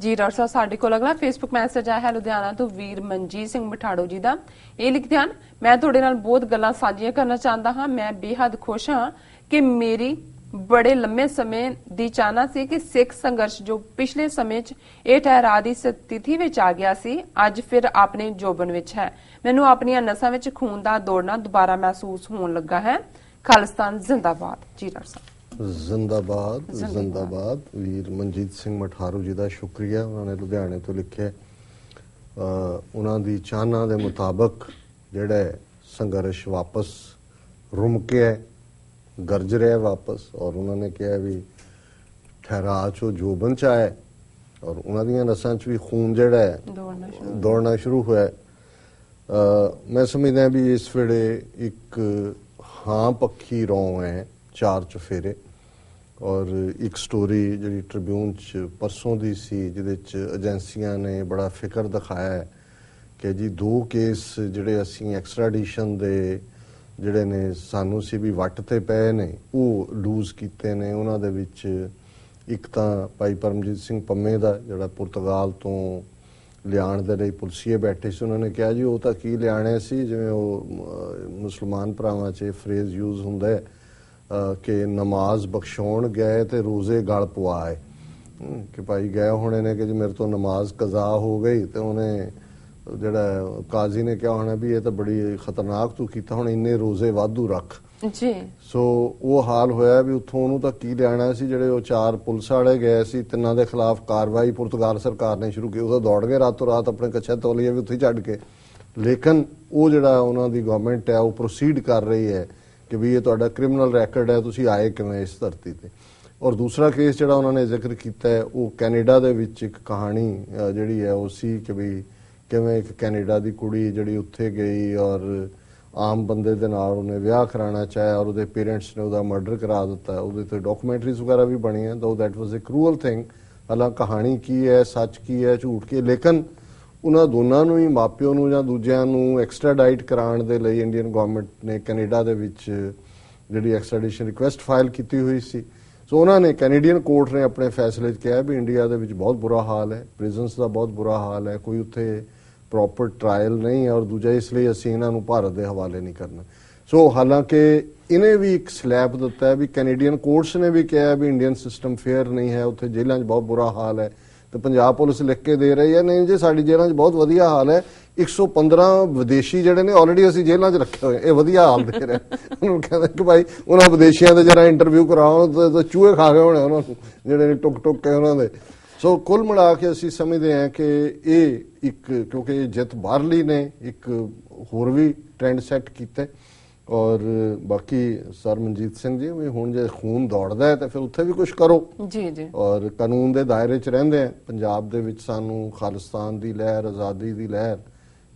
ਜੀ, ਡਾਕਟਰ ਸਾਹਿਬ, ਸਾਡੇ ਕੋਲ ਅਗਲਾ ਫੇਸਬੁੱਕ ਮੈਸੇਜ ਆਇਆ ਹੈ ਲੁਧਿਆਣਾ ਤੋਂ ਵੀਰ ਮਨਜੀਤ ਸਿੰਘ ਮਠਾੜੋ ਜੀ ਦਾ। ਇਹ ਲਿਖਦੇ ਹਨ, ਮੈਂ ਤੁਹਾਡੇ ਨਾਲ ਬਹੁਤ ਗੱਲਾਂ ਸਾਂਝੀਆਂ ਕਰਨਾ ਚਾਹੁੰਦਾ ਹਾਂ। ਮੈਂ ਬੇहद ਖੁਸ਼ ਹਾਂ ਕਿ ਮੇਰੀ ਬੜੇ ਲੰਮੇ ਸਮੇਂ ਦੀ ਚਾਹਨਾ ਸੀ ਕਿ ਸਿੱਖ ਸੰਘਰਸ਼ ਜੋ ਪਿਛਲੇ ਸਮੇਂ 'ਚ ਇਹ ਠਹਿਰਾ ਦੀ ਸਥਿਤੀ ਵਿੱਚ ਆ ਗਿਆ ਸੀ, ਅੱਜ ਫਿਰ ਆਪਣੇ ਜੋਬਨ ਵਿੱਚ ਹੈ। ਮੈਨੂੰ ਆਪਣੀਆਂ ਨਸਾਂ ਵਿੱਚ ਖੂਨ ਦਾ ਦੌੜਨਾ ਦੁਬਾਰਾ ਮਹਿਸੂਸ ਹੋਣ ਲੱਗਾ ਹੈ। ਖਾਲਿਸਤਾਨ ਜ਼ਿੰਦਾਬਾਦ। ਜੀ, ਡਾਕਟਰ ਸਾਹਿਬ। ਜ਼ਿੰਦਾਬਾਦ ਜ਼ਿੰਦਾਬਾਦ। ਵੀਰ ਮਨਜੀਤ ਸਿੰਘ ਮਠਾਰੂ ਜੀ ਦਾ ਸ਼ੁਕਰੀਆ ਉਹਨਾਂ ਨੇ ਲੁਧਿਆਣੇ ਤੋਂ ਲਿਖਿਆ। ਉਹਨਾਂ ਦੀ ਚਾਹਨਾ ਦੇ ਮੁਤਾਬਕ ਜਿਹੜਾ ਸੰਘਰਸ਼ ਵਾਪਸ ਰੁਮਕਿਆ ਗਰਜ ਰਿਹਾ ਵਾਪਸ। ਔਰ ਉਹਨਾਂ ਨੇ ਕਿਹਾ ਵੀ ਠਹਿਰਾ ਚੋ ਜੋਬਨ ਚ ਆਇਆ ਔਰ ਉਹਨਾਂ ਦੀਆਂ ਨਸਾਂ 'ਚ ਵੀ ਖੂਨ ਜਿਹੜਾ ਹੈ ਦੌੜਨਾ ਸ਼ੁਰੂ ਹੋਇਆ। ਮੈਂ ਸਮਝਦਾ ਵੀ ਇਸ ਵੇਲੇ ਇੱਕ ਹਾਂ ਪੱਖੀ ਰੌਂ ਹੈ। ਚਾਰ ਚਫੇਰੇ ਔਰ ਇੱਕ ਸਟੋਰੀ ਜਿਹੜੀ ਟ੍ਰਿਬਿਊਨ ਚ ਪਰਸੋਂ ਦੀ ਸੀ, ਜਿਹਦੇ ਚ ਏਜੰਸੀਆਂ ਨੇ ਬੜਾ ਫਿਕਰ ਦਿਖਾਇਆ ਹੈ ਕਿ ਜੀ ਦੋ ਕੇਸ ਜਿਹੜੇ ਅਸੀਂ ਐਕਸਟ੍ਰੈਡੀਸ਼ਨ ਦੇ ਜਿਹੜੇ ਨੇ ਸਾਨੂੰ ਸੀ ਵੀ ਵੱਟ ਤੇ ਪਏ ਨੇ, ਉਹ ਲੂਜ਼ ਕੀਤੇ ਨੇ। ਉਹਨਾਂ ਦੇ ਵਿੱਚ ਇੱਕ ਤਾਂ ਭਾਈ ਪਰਮਜੀਤ ਸਿੰਘ ਪੰਮੇ ਦਾ ਜਿਹੜਾ ਪੁਰਤਗਾਲ ਤੋਂ ਲਿਆਉਣ ਦੇ ਲਈ ਪੁਲਸੀਏ ਬੈਠੇ ਸੀ, ਉਹਨਾਂ ਨੇ ਕਿਹਾ ਜੀ ਉਹ ਤਾਂ ਕੀ ਲਿਆਣੇ ਸੀ? ਜਿਵੇਂ ਉਹ ਮੁਸਲਮਾਨ ਭਰਾਵਾਂ 'ਚ ਫਰੇਜ਼ ਯੂਜ਼ ਹੁੰਦਾ ਹੈ। ਕਿ ਨਮਾਜ਼ ਬਖਸ਼ਾਉਣ ਗਏ ਤੇ ਰੋਜ਼ੇ ਗਲ ਪਵਾਏ ਕਿ ਭਾਈ ਗਏ ਹੋਣੇ ਨੇ ਕਿ ਜੀ ਮੇਰੇ ਤੋਂ ਨਮਾਜ਼ ਕਜ਼ਾ ਹੋ ਗਈ ਤੇ ਉਹਨੇ ਜਿਹੜਾ ਕਾਜ਼ੀ ਨੇ ਕਿਹਾ ਹੋਣਾ ਵੀ ਇਹ ਤਾਂ ਬੜੀ ਖਤਰਨਾਕ ਤੂੰ ਕੀਤਾ ਹੁਣ ਇੰਨੇ ਰੋਜ਼ੇ ਵਾਧੂ ਰੱਖ। ਜੀ। ਸੋ ਉਹ ਹਾਲ ਹੋਇਆ ਵੀ ਉੱਥੋਂ ਉਹਨੂੰ ਤਾਂ ਕੀ ਲੈਣਾ ਸੀ ਜਿਹੜੇ ਉਹ ਚਾਰ ਪੁਲਿਸ ਵਾਲੇ ਗਏ ਸੀ ਤਿੰਨਾਂ ਦੇ ਖਿਲਾਫ ਕਾਰਵਾਈ ਪੁਰਤਗਾਲ ਸਰਕਾਰ ਨੇ ਸ਼ੁਰੂ ਕੀਤੀ ਉਹ ਦੌੜ ਗਏ ਰਾਤੋਂ ਰਾਤ ਆਪਣੇ ਕੱਛੇ ਤੌਲੀਏ ਵੀ ਉੱਥੇ ਛੱਡ ਕੇ। ਲੇਕਿਨ ਉਹ ਜਿਹੜਾ ਉਹਨਾਂ ਦੀ ਗਵਰਨਮੈਂਟ ਹੈ ਉਹ ਪ੍ਰੋਸੀਡ ਕਰ ਰਹੀ ਹੈ ਕਿ ਵੀ ਇਹ ਤੁਹਾਡਾ ਕ੍ਰਿਮੀਨਲ ਰੈਕੋਰਡ ਹੈ, ਤੁਸੀਂ ਆਏ ਕਿਵੇਂ ਇਸ ਧਰਤੀ ਤੇ? ਔਰ ਦੂਸਰਾ ਕੇਸ ਜਿਹੜਾ ਉਹਨਾਂ ਨੇ ਜ਼ਿਕਰ ਕੀਤਾ ਹੈ, ਉਹ ਕੈਨੇਡਾ ਦੇ ਵਿੱਚ ਇੱਕ ਕਹਾਣੀ ਜਿਹੜੀ ਹੈ, ਉਹ ਸੀ ਕਿ ਵੀ ਕਿਵੇਂ ਇੱਕ ਕੈਨੇਡਾ ਦੀ ਕੁੜੀ ਜਿਹੜੀ ਉੱਥੇ ਗਈ ਔਰ ਆਮ ਬੰਦੇ ਦੇ ਨਾਲ ਉਹਨੇ ਵਿਆਹ ਕਰਾਉਣਾ ਚਾਹਿਆ ਔਰ ਉਹਦੇ ਪੇਰੈਂਟਸ ਨੇ ਉਹਦਾ ਮਰਡਰ ਕਰਾ ਦਿੱਤਾ। ਉਹਦੇ ਤੇ ਡਾਕੂਮੈਂਟਰੀਜ਼ ਵਗੈਰਾ ਵੀ ਬਣੀਆਂ ਦੋ that was a cruel thing ਹਾਲਾਂ ਕਹਾਣੀ ਕੀ ਹੈ, ਸੱਚ ਕੀ ਹੈ, ਝੂਠ ਕੀ ਹੈ, ਲੇਕਿਨ ਉਹਨਾਂ ਦੋਨਾਂ ਨੂੰ ਹੀ ਮਾਪਿਓ ਨੂੰ ਜਾਂ ਦੂਜਿਆਂ ਨੂੰ ਐਕਸਟ੍ਰਾਡਾਈਟ ਕਰਾਉਣ ਦੇ ਲਈ ਇੰਡੀਅਨ ਗਵਰਨਮੈਂਟ ਨੇ ਕੈਨੇਡਾ ਦੇ ਵਿੱਚ ਜਿਹੜੀ ਐਕਸਟ੍ਰਾਡੀਸ਼ਨ ਰਿਕੁਐਸਟ ਫਾਈਲ ਕੀਤੀ ਹੋਈ ਸੀ। ਸੋ ਉਹਨਾਂ ਨੇ ਕੈਨੇਡੀਅਨ ਕੋਰਟ ਨੇ ਆਪਣੇ ਫੈਸਲੇ 'ਚ ਕਿਹਾ ਵੀ ਇੰਡੀਆ ਦੇ ਵਿੱਚ ਬਹੁਤ ਬੁਰਾ ਹਾਲ ਹੈ ਪ੍ਰਿਜ਼ਨਸ ਦਾ ਬਹੁਤ ਬੁਰਾ ਹਾਲ ਹੈ, ਕੋਈ ਉੱਥੇ ਪ੍ਰੋਪਰ ਟ੍ਰਾਇਲ ਨਹੀਂ ਹੈ ਔਰ ਦੂਜਾ ਇਸ ਲਈ ਅਸੀਂ ਇਹਨਾਂ ਨੂੰ ਭਾਰਤ ਦੇ ਹਵਾਲੇ ਨਹੀਂ ਕਰਨਾ। ਸੋ ਹਾਲਾਂਕਿ ਇਹਨੇ ਵੀ ਇੱਕ ਸਲੈਬ ਦਿੱਤਾ ਹੈ ਵੀ ਕੈਨੇਡੀਅਨ ਕੋਰਟਸ ਨੇ ਵੀ ਕਿਹਾ ਵੀ ਇੰਡੀਅਨ ਸਿਸਟਮ ਫੇਅਰ ਨਹੀਂ ਹੈ, ਉੱਥੇ ਜੇਲ੍ਹਾਂ 'ਚ ਬਹੁਤ ਬੁਰਾ ਹਾਲ ਹੈ। ਤੇ ਪੰਜਾਬ ਪੁਲਿਸ ਲਿਖ ਕੇ ਦੇ ਰਹੀ ਹੈ, ਨਹੀਂ ਜੇ, ਸਾਡੀ ਜੇਲ੍ਹਾਂ 'ਚ ਬਹੁਤ ਵਧੀਆ ਹਾਲ ਹੈ। 115 ਵਿਦੇਸ਼ੀ ਜਿਹੜੇ ਨੇ ਆਲਰੇਡੀ ਅਸੀਂ ਜੇਲ੍ਹਾਂ 'ਚ ਰੱਖੇ ਹੋਏ ਇਹ ਵਧੀਆ ਹਾਲ ਦੇ ਰਹੇ ਉਹਨੂੰ ਕਹਿੰਦੇ ਕਿ ਭਾਈ, ਉਹਨਾਂ ਵਿਦੇਸ਼ੀਆਂ ਦੇ ਜਰਾ ਇੰਟਰਵਿਊ ਕਰਾਓ, ਤੇ ਤੇ ਚੂਹੇ ਖਾ ਗਏ ਹੋਣੇ ਉਹਨਾਂ ਨੂੰ, ਜਿਹੜੇ ਨੇ ਟੁਕ ਟੁਕ ਕੇ ਉਹਨਾਂ ਦੇ। ਸੋ ਕੁੱਲ ਮਿਲਾ ਕੇ ਅਸੀਂ ਸਮਝਦੇ ਹਾਂ ਕਿ ਇਹ ਇੱਕ, ਕਿਉਂਕਿ ਇਹ ਜਿੱਤ ਬਾਹਰਲੀ ਨੇ, ਇੱਕ ਹੋਰ ਵੀ ਟ੍ਰੈਂਡ ਸੈੱਟ ਕੀਤਾ। ਔਰ ਬਾਕੀ ਸਰ ਮਨਜੀਤ ਸਿੰਘ ਜੀ ਵੀ ਹੁਣ ਜੇ ਖੂਨ ਦੌੜਦਾ ਹੈ ਤਾਂ ਫਿਰ ਉੱਥੇ ਵੀ ਕੁਝ ਕਰੋ। ਜੀ ਜੀ। ਔਰ ਕਾਨੂੰਨ ਦੇ ਦਾਇਰੇ 'ਚ ਰਹਿੰਦੇ ਆ ਪੰਜਾਬ ਦੇ ਵਿੱਚ ਸਾਨੂੰ ਖਾਲਿਸਤਾਨ ਦੀ ਲਹਿਰ ਆਜ਼ਾਦੀ ਦੀ ਲਹਿਰ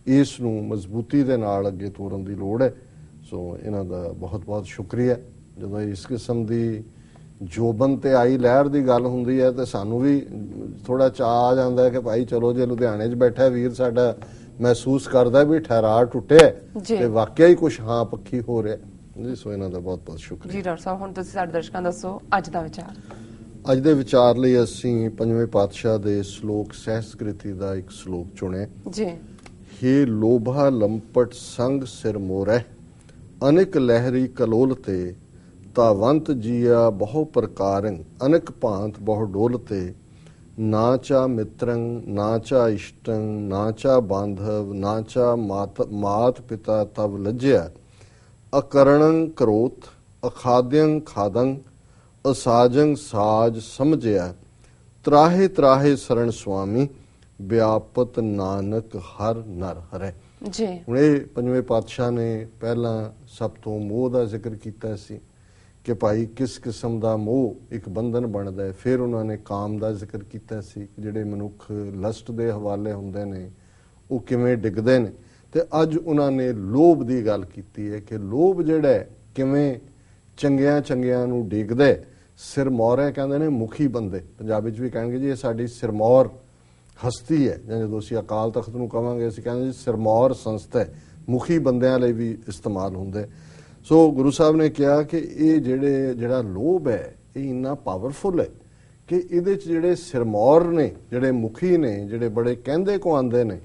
ਇਸ ਨੂੰ ਮਜ਼ਬੂਤੀ ਦੇ ਨਾਲ ਅੱਗੇ ਤੋਰਨ ਦੀ ਲੋੜ ਹੈ। ਸੋ ਇਹਨਾਂ ਦਾ ਬਹੁਤ-ਬਹੁਤ ਸ਼ੁਕਰੀਆ। ਜਦੋਂ ਇਸ ਕਿਸਮ ਦੀ ਜੋਬਨ ਤੇ ਆਈ ਲਹਿਰ ਦੀ ਗੱਲ ਹੁੰਦੀ ਹੈ ਤੇ ਸਾਨੂੰ ਵੀ ਥੋੜਾ ਚਾਅ ਆ ਜਾਂਦਾ ਹੈ ਕਿ ਭਾਈ ਚਲੋ ਜੇ ਲੁਧਿਆਣੇ 'ਚ ਬੈਠਾ ਵੀਰ ਸਾਡਾ ਮਹਿਸੂਸ ਕਰਦਾ ਵੀ ਠਹਿਰਾ ਟੁੱਟਿਆ। ਤੇ ਵਾਕਿਆ ਹੀ ਕੁਝ ਹਾਂ ਪੱਖੀ ਹੋ ਰਿਹਾ। ਜੀ ਸੋ ਇਹਨਾਂ ਦਾ ਬਹੁਤ-ਬਹੁਤ ਸ਼ੁਕਰੀਆ ਜੀ ਡਾਕਟਰ ਸਾਹਿਬ ਹੁਣ ਤੁਸੀਂ ਸਾਡੇ ਦਰਸ਼ਕਾਂ ਦੱਸੋ ਅੱਜ ਦਾ ਵਿਚਾਰ ਅੱਜ ਦੇ ਵਿਚਾਰ ਲਈ ਅਸੀਂ ਪੰਜਵੇਂ ਪਾਤਸ਼ਾਹ ਦੇ ਸ਼ਲੋਕ ਸਹਿਸਕ੍ਰਿਤੀ ਦਾ ਇੱਕ ਸ਼ਲੋਕ ਚੁਣਿਆ ਜੀ ਹੇ ਲੋਭਾ ਲੰਪਟ ਸੰਗ ਸਿਰ ਮੋਰੈ ਅਨੇਕ ਲਹਿਰੀ ਕਲੋਲ ਤੇ ਤਾਵੰਤ ਜੀਆ ਬਹੁ ਪ੍ਰਕਾਰੰ ਅਨੇਕ ਭਾਂਤ ਬਹੁ ਡੋਲ ਤੇ ਨਾ ਚਾ ਮਿੱਤਰੰ ਨਾ ਚਾ ਇਸ਼ਟੰ ਨਾ ਚਾ ਬਾਂਧਵ ਨਾ ਚਾ ਮਾਤ ਮਾਤ ਪਿਤਾ ਤਵ ਲੱਜਿਆ। ਅਕਰਣੰ ਕਰੋਤ ਅਖਾਦਯੰ ਖਾਦੰ ਅਸਾਜੰ ਸਾਜ ਸਮਝਿਆ। ਤਰਾਹੇ ਤਰਾਹੇ ਸਰਣ ਸੁਆਮੀ ਵਿਆਪਤ ਨਾਨਕ ਹਰ ਨਰ ਹਰੈ। ਜੀ। ਹੁਣ ਇਹ ਪੰਜਵੇਂ ਪਾਤਸ਼ਾਹ ਨੇ ਪਹਿਲਾਂ ਸਭ ਤੋਂ ਮੋਹ ਦਾ ਜ਼ਿਕਰ ਕੀਤਾ ਸੀ। ਕਿ ਭਾਈ ਕਿਸ ਕਿਸਮ ਦਾ ਮੋਹ ਇੱਕ ਬੰਧਨ ਬਣਦਾ ਹੈ। ਫਿਰ ਉਹਨਾਂ ਨੇ ਕਾਮ ਦਾ ਜ਼ਿਕਰ ਕੀਤਾ ਸੀ ਜਿਹੜੇ ਮਨੁੱਖ ਲਸਟ ਦੇ ਹਵਾਲੇ ਹੁੰਦੇ ਨੇ, ਉਹ ਕਿਵੇਂ ਡਿੱਗਦੇ ਨੇ। ਤੇ ਅੱਜ ਉਹਨਾਂ ਨੇ ਲੋਭ ਦੀ ਗੱਲ ਕੀਤੀ ਹੈ ਕਿ ਲੋਭ ਜਿਹੜਾ ਕਿਵੇਂ ਚੰਗਿਆਂ ਚੰਗਿਆਂ ਨੂੰ ਡਿੱਗਦਾ ਹੈ। ਸਿਰਮੌਰ ਕਹਿੰਦੇ ਨੇ, ਮੁਖੀ ਬੰਦੇ। ਪੰਜਾਬੀ ਚ ਵੀ ਕਹਿਣਗੇ ਜੀ, ਇਹ ਸਾਡੀ ਸਿਰਮੌਰ ਹਸਤੀ ਹੈ। ਜਾਂ ਜਦੋਂ ਅਸੀਂ ਅਕਾਲ ਤਖਤ ਨੂੰ ਕਵਾਂਗੇ, ਅਸੀਂ ਕਹਿੰਦੇ ਜੀ ਸਿਰਮੌਰ ਸੰਸਥਾ ਮੁਖੀ ਬੰਦਿਆਂ ਲਈ ਵੀ ਇਸਤੇਮਾਲ ਹੁੰਦਾ। ਹੈ ਸੋ ਗੁਰੂ ਸਾਹਿਬ ਨੇ ਕਿਹਾ ਕਿ ਇਹ ਜਿਹੜੇ, ਜਿਹੜਾ ਲੋਭ ਹੈ, ਇਹ ਇੰਨਾ ਪਾਵਰਫੁਲ ਹੈ ਕਿ ਇਹਦੇ ਚ ਜਿਹੜੇ ਸਿਰਮੌਰ ਨੇ, ਜਿਹੜੇ ਮੁਖੀ ਨੇ, ਜਿਹੜੇ ਬੜੇ ਕਹਿੰਦੇ ਕੋ ਆਂਦੇ ਨੇ,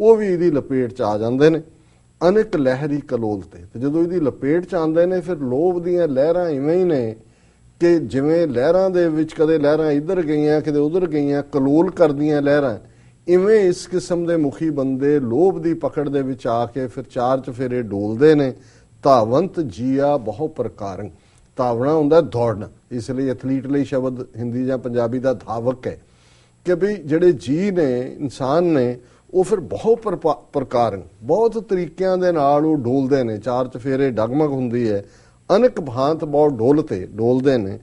ਉਹ ਵੀ ਇਹਦੀ ਲਪੇਟ ਚ ਆ ਜਾਂਦੇ ਨੇ। ਅਨੇਕ ਲਹਿਰੀ ਕਲੋਲ ਤੇ। ਤੇ ਜਦੋਂ ਇਹਦੀ ਲਪੇਟ ਚ ਆਉਂਦੇ ਨੇ, ਫਿਰ ਲੋਭ ਦੀਆਂ ਲਹਿਰਾਂ ਇਵੇਂ ਹੀ ਨੇ ਕਿ ਜਿਵੇਂ ਲਹਿਰਾਂ ਦੇ ਵਿੱਚ ਕਦੇ ਲਹਿਰਾਂ ਇੱਧਰ ਗਈਆਂ, ਕਦੇ ਉੱਧਰ ਗਈਆਂ, ਕਲੋਲ ਕਰਦੀਆਂ ਲਹਿਰਾਂ। ਇਵੇਂ ਇਸ ਕਿਸਮ ਦੇ ਮੁਖੀ ਬੰਦੇ ਲੋਭ ਦੀ ਪਕੜ ਦੇ ਵਿੱਚ ਆ ਕੇ ਫਿਰ ਚਾਰ ਚਫੇਰੇ ਡੋਲਦੇ ਨੇ। ਧਾਵੰਤ ਜੀਆ ਬਹੁ ਪ੍ਰਕਾਰੰ। ਧਾਵਣਾ ਹੁੰਦਾ ਦੌੜਨਾ। ਇਸ ਲਈ ਐਥਲੀਟ ਲਈ ਸ਼ਬਦ ਹਿੰਦੀ ਜਾਂ ਪੰਜਾਬੀ ਦਾ ਧਾਵਕ ਹੈ ਕਿ ਵੀ ਜਿਹੜੇ ਜੀ ਨੇ, ਇਨਸਾਨ ਨੇ, ਉਹ ਫਿਰ ਬਹੁਤ ਪ੍ਰਪਾ- ਪ੍ਰਕਾਰ। ਬਹੁਤ ਤਰੀਕਿਆਂ ਦੇ ਨਾਲ ਉਹ ਡੋਲਦੇ ਨੇ। ਚਾਰ ਚਫੇਰੇ ਡਗਮਗ ਹੁੰਦੀ ਹੈ। ਅਨੇਕ ਭਾਂਤ ਬਹੁਤ ਡੋਲਤੇ ਡੋਲਦੇ ਨੇ।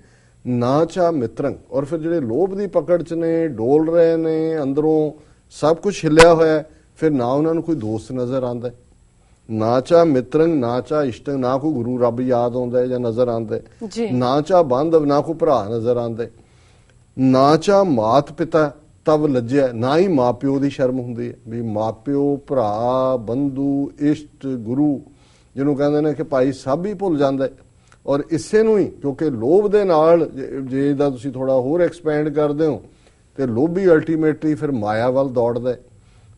ਨਾ ਚਾ ਮਿੱਤਰੰ। ਔਰ ਫਿਰ ਜਿਹੜੇ ਲੋਭ ਦੀ ਪਕੜ ਚ ਨੇ, ਡੋਲ ਰਹੇ ਨੇ, ਅੰਦਰੋਂ ਸਭ ਕੁਝ ਹਿੱਲਿਆ ਹੋਇਆ ਫਿਰ ਨਾ ਉਹਨਾਂ ਨੂੰ ਕੋਈ ਦੋਸਤ ਨਜ਼ਰ ਆਉਂਦਾ ਨਾ ਚਾ ਮਿੱਤਰੰ ਨਾ ਚਾ ਇਸ਼ਟੰ ਨਾ ਕੋਈ ਗੁਰੂ ਰੱਬ ਯਾਦ ਆਉਂਦਾ ਜਾਂ ਨਜ਼ਰ ਆਉਂਦਾ। ਜੀ। ਨਾ ਚਾ ਬਾਂਧਵ ਨਾ ਕੋਈ ਭਰਾ ਨਜ਼ਰ ਆਉਂਦਾ। ਨਾ ਚਾ ਮਾਤ ਪਿਤਾ ਤਬ ਲੱਜਿਆ ਨਾ ਹੀ ਮਾਪਿਓ ਦੀ ਸ਼ਰਮ ਹੁੰਦੀ ਹੈ ਵੀ ਮਾਪਿਓ ਭਰਾ ਬੰਧੂ ਇਸ਼ਟ ਗੁਰੂ ਜਿਹਨੂੰ ਕਹਿੰਦੇ ਨੇ ਕਿ ਭਾਈ ਸਭ ਹੀ ਭੁੱਲ ਜਾਂਦਾ ਔਰ ਇਸੇ ਨੂੰ ਹੀ ਕਿਉਂਕਿ ਲੋਭ ਦੇ ਨਾਲ ਜੇ- ਇਹਦਾ ਤੁਸੀਂ ਥੋੜਾ ਹੋਰ ਐਕਸਪੈਂਡ ਕਰਦੇ ਹੋ ਤੇ ਲੋਭੀ ਅਲਟੀਮੇਟਲੀ ਫਿਰ ਮਾਇਆ ਵੱਲ ਦੌੜਦਾ ਹੈ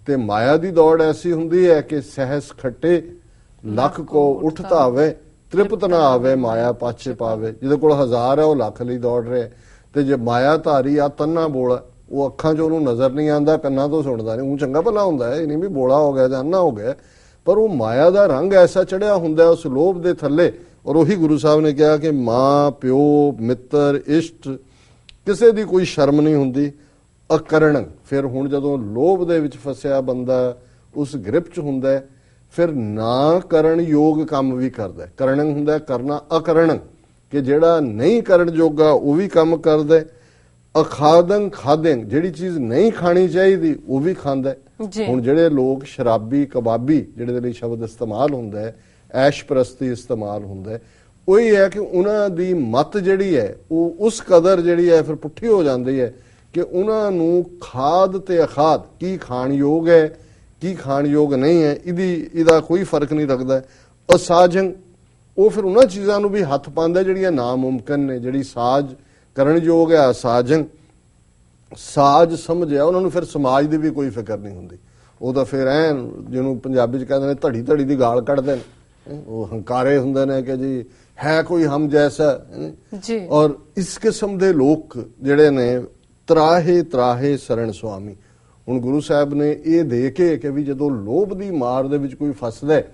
ਤੇ ਮਾਇਆ ਦੀ ਦੌੜ ਐਸੀ ਹੁੰਦੀ ਹੈ ਕਿ ਸਹਿਸ ਖੱਟੇ ਲੱਖ ਕੋ ਉੱਠ ਧਾਵੇ ਤ੍ਰਿਪਤ ਨਾ ਆਵੇ ਮਾਇਆ ਪਾਛੇ ਪਾਵੇ। ਜਿਹਦੇ ਕੋਲ ਹਜ਼ਾਰ ਹੈ ਉਹ ਲੱਖ ਲਈ ਦੌੜ ਰਿਹਾ। ਤੇ ਜੇ ਮਾਇਆ ਧਾਰੀ ਆ ਤੰਨਾ ਬੋਲਾ ਉਹ ਅੱਖਾਂ 'ਚ ਉਹਨੂੰ ਨਜ਼ਰ ਨਹੀਂ ਆਉਂਦਾ ਕੰਨਾਂ ਤੋਂ ਸੁਣਦਾ ਨਹੀਂ। ਉਹ ਚੰਗਾ ਭਲਾ ਹੁੰਦਾ ਹੈ ਇਹ ਨਹੀਂ ਵੀ ਬੋਲਾ ਹੋ ਗਿਆ ਜਾਂ ਅੰਨਾ ਹੋ ਗਿਆ। ਪਰ ਉਹ ਮਾਇਆ ਦਾ ਰੰਗ ਐਸਾ ਚੜਿਆ ਹੁੰਦਾ ਉਸ ਲੋਭ ਦੇ ਥੱਲੇ। ਔਰ ਉਹੀ ਗੁਰੂ ਸਾਹਿਬ ਨੇ ਕਿਹਾ ਕਿ ਮਾਂ ਪਿਓ ਮਿੱਤਰ ਇਸ਼ਟ ਕਿਸੇ ਦੀ ਕੋਈ ਸ਼ਰਮ ਨਹੀਂ ਹੁੰਦੀ। ਅਕਰਣ ਫਿਰ ਹੁਣ ਜਦੋਂ ਲੋਭ ਦੇ ਵਿੱਚ ਫਸਿਆ ਬੰਦਾ ਉਸ ਗ੍ਰਿਪ 'ਚ ਹੁੰਦਾ ਹੈ, ਫਿਰ ਨਾ ਕਰਨ ਯੋਗ ਕੰਮ ਵੀ ਕਰਦਾ ਹੈ। ਕਰਨੰ ਹੁੰਦਾ ਹੈ ਕਰਨਾ ਅਕਰਣ ਕਿ ਜਿਹੜਾ ਨਹੀਂ ਕਰਨ ਜੋਗਾ ਉਹ ਵੀ ਕੰਮ ਕਰਦਾ ਹੈ। ਅਖਾਦੰ ਖਾਦੰ ਜਿਹੜੀ ਚੀਜ਼ ਨਹੀਂ ਖਾਣੀ ਚਾਹੀਦੀ ਉਹ ਵੀ ਖਾਂਦਾ ਹੈ। ਹੁਣ ਜਿਹੜੇ ਲੋਕ ਸ਼ਰਾਬੀ ਕਬਾਬੀ ਜਿਹੜੇ ਦੇ ਲਈ ਸ਼ਬਦ ਇਸਤੇਮਾਲ ਹੁੰਦਾ ਹੈ ਐਸ਼ ਪ੍ਰਸਤੀ ਇਸਤੇਮਾਲ ਹੁੰਦਾ ਹੈ ਉਹ ਇਹ ਹੈ ਕਿ ਉਹਨਾਂ ਦੀ ਮਤ ਜਿਹੜੀ ਹੈ ਉਹ ਉਸ ਕਦਰ ਜਿਹੜੀ ਹੈ ਫਿਰ ਪੁੱਠੀ ਹੋ ਜਾਂਦੀ ਹੈ ਕਿ ਉਹਨਾਂ ਨੂੰ ਖਾਦ ਤੇ ਅਖਾਦ ਕੀ ਖਾਣ ਯੋਗ ਹੈ ਕੀ ਖਾਣ ਯੋਗ ਨਹੀਂ ਹੈ ਇਹਦੀ ਇਹਦਾ ਕੋਈ ਫ਼ਰਕ ਨਹੀਂ ਰੱਖਦਾ ਅਸਾਜੰ ਉਹ ਫਿਰ ਉਹਨਾਂ ਚੀਜ਼ਾਂ ਨੂੰ ਵੀ ਹੱਥ ਪਾਉਂਦਾ ਜਿਹੜੀਆਂ ਨਾਮੁਮਕਿਨ ਨੇ ਜਿਹੜੀ ਸਾਜ ਕਰਨ ਯੋਗ ਹੈ ਅਸਾਜੰ ਸਾਜ ਸਮਝਿਆ ਉਹਨਾਂ ਨੂੰ ਫਿਰ ਸਮਾਜ ਦੀ ਵੀ ਕੋਈ ਫਿਕਰ ਨਹੀਂ ਹੁੰਦੀ। ਉਹ ਤਾਂ ਫਿਰ ਐ ਜਿਹਨੂੰ ਪੰਜਾਬੀ ਚ ਕਹਿੰਦੇ ਨੇ ਧੜੀ ਧੜੀ ਦੀ ਗਾਲ ਕੱਢਦੇ ਨੇ। ਉਹ ਹੰਕਾਰੇ ਹੁੰਦੇ ਨੇ ਕਿ ਜੀ ਹੈ ਕੋਈ ਹਮ ਜੈਸਾ। ਜੀ। ਔਰ ਇਸ ਕਿਸਮ ਦੇ ਲੋਕ ਜਿਹੜੇ ਨੇ ਤਰਾਹੇ ਤਰਾਹੇ ਸਰਣ ਸੁਆਮੀ ਹੁਣ ਗੁਰੂ ਸਾਹਿਬ ਨੇ ਇਹ ਦੇ ਕੇ ਕਿ ਵੀ ਜਦੋਂ ਲੋਭ ਦੀ ਮਾਰ ਦੇ ਵਿੱਚ ਕੋਈ ਫਸਦਾ ਹੈ,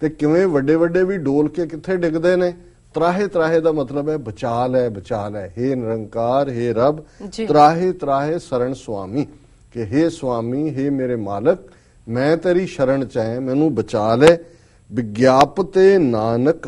ਤੇ ਕਿਵੇਂ ਵੱਡੇ ਵੱਡੇ ਵੀ ਡੋਲ ਕੇ ਕਿੱਥੇ ਡਿੱਗਦੇ ਨੇ ਤਰਾਹੇ ਤਰਾਹੇ ਦਾ ਮਤਲਬ ਹੈ ਬਚਾ ਲੈ ਬਚਾ ਲੈ हे ਨਿਰੰਕਾਰ हे ਰੱਬ ਜੀ। ਤਰਾਹੇ ਤਰਾਹੇ ਸਰਣ ਸੁਆਮੀ ਕਿ हे ਸੁਆਮੀ हे ਮੇਰੇ ਮਾਲਕ ਮੈਂ ਤੇਰੀ ਸ਼ਰਨ ਚ ਆਇਆ ਮੈਨੂੰ ਬਚਾ ਲੈ ਵਿਗਿਆਪਤੇ ਨਾਨਕ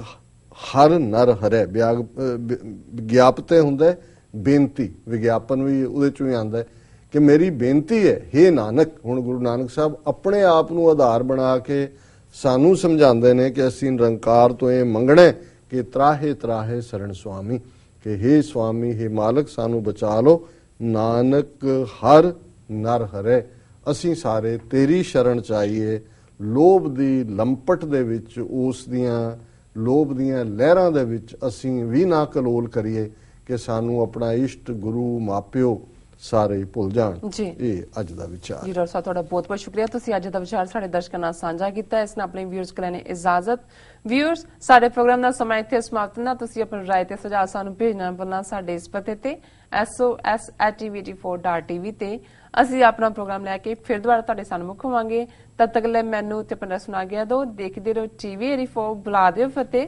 ਹਰ ਨਰ ਹਰੈ ਵਿਆਗ- ਅਹ ਵਿ- ਵਿਗਿਆਪਤੇ ਹੁੰਦਾ ਹੈ ਬੇਨਤੀ ਵਿਗਿਆਪਨ ਵੀ ਉਹਦੇ ਚੋਂ ਹੀ ਆਂਦਾ ਹੈ ਕਿ ਮੇਰੀ ਬੇਨਤੀ ਹੈ हे ਨਾਨਕ ਹੁਣ ਗੁਰੂ ਨਾਨਕ ਸਾਹਿਬ ਆਪਣੇ ਆਪ ਨੂੰ ਆਧਾਰ ਬਣਾ ਕੇ ਸਾਨੂੰ ਸਮਝਾਉਂਦੇ ਨੇ ਕਿ ਅਸੀਂ ਨਿਰੰਕਾਰ ਤੋਂ ਇਹ ਮੰਗਣਾ ਹੈ ਕਿ ਤਰਾਹੇ ਤਰਾਹੇ ਸਰਣ ਸੁਆਮੀ ਕਿ हे ਸੁਆਮੀ हे ਮਾਲਕ ਸਾਨੂੰ ਬਚਾ ਲਓ ਨਾਨਕ ਹਰ ਨਰ ਹਰੇ ਅਸੀਂ ਸਾਰੇ ਤੇਰੀ ਸ਼ਰਨ ਚਾਹੀਏ ਲੋਭ ਦੀ ਲੰਪਟ ਦੇ ਵਿੱਚ ਉਸ ਦੀਆਂ ਲੋਭ ਦੀਆਂ ਲਹਿਰਾਂ ਦੇ ਵਿੱਚ ਅਸੀਂ ਵੀ ਨਾ ਕਲੋਲ ਕਰੀਏ ਕਿ ਸਾਨੂੰ ਆਪਣਾ ਇਸ਼ਟ ਗੁਰੂ ਮਾਪਿਓ ਸਾਰੇ ਭੁੱਲ ਜਾਣ। ਇਹ ਅੱਜ ਦਾ ਵਿਚਾਰ। ਜੀ ਡਾਕਟਰ ਸਾਹਿਬ ਤੁਹਾਡਾ ਬਹੁਤ ਬਹੁਤ ਸ਼ੁਕਰੀਆ। ਤੁਸੀਂ ਅੱਜ ਦਾ ਵਿਚਾਰ ਸਾਡੇ ਦਰਸ਼ਕਾਂ ਨਾਲ ਸਾਂਝਾ ਕੀਤਾ। ਇਸ ਨਾਲ ਆਪਣੇ ਵਿਊਅਰਸ ਕੋਲ ਲੈਣੇ ਇਜਾਜ਼ਤ। ਵਿਊਅਰਸ ਸਾਡੇ ਪ੍ਰੋਗਰਾਮ ਦਾ ਸਮਾਂ ਇੱਥੇ ਸਮਾਪਤ ਨਾ ਤੁਸੀਂ ਆਪਣੀ ਰਾਏ ਤੇ ਸੁਝਾਅ ਸਾਨੂੰ ਭੇਜਣਾ ਭੁੱਲਣਾ ਸਾਡੇ ਇਸ ਪਤੇ ਤੇ sos@tvt4.tv ਤੇ। ਅਸੀਂ ਆਪਣਾ ਪ੍ਰੋਗਰਾਮ ਲੈ ਕੇ ਫਿਰ ਦੁਬਾਰਾ ਤੁਹਾਡੇ ਸਾਹਮਣੇ ਹੋਵਾਂਗੇ। ਤਦ ਤੱਕ ਲੈ ਮੈਨੂੰ ਤੇ ਆਪਣਾ ਸੁਣਾ ਗਿਆ ਦੋ। ਦੇਖਦੇ ਰਹੋ ਟੀਵੀ 84 ਬੁਲਾ ਦਿਓ ਫਤਿਹ।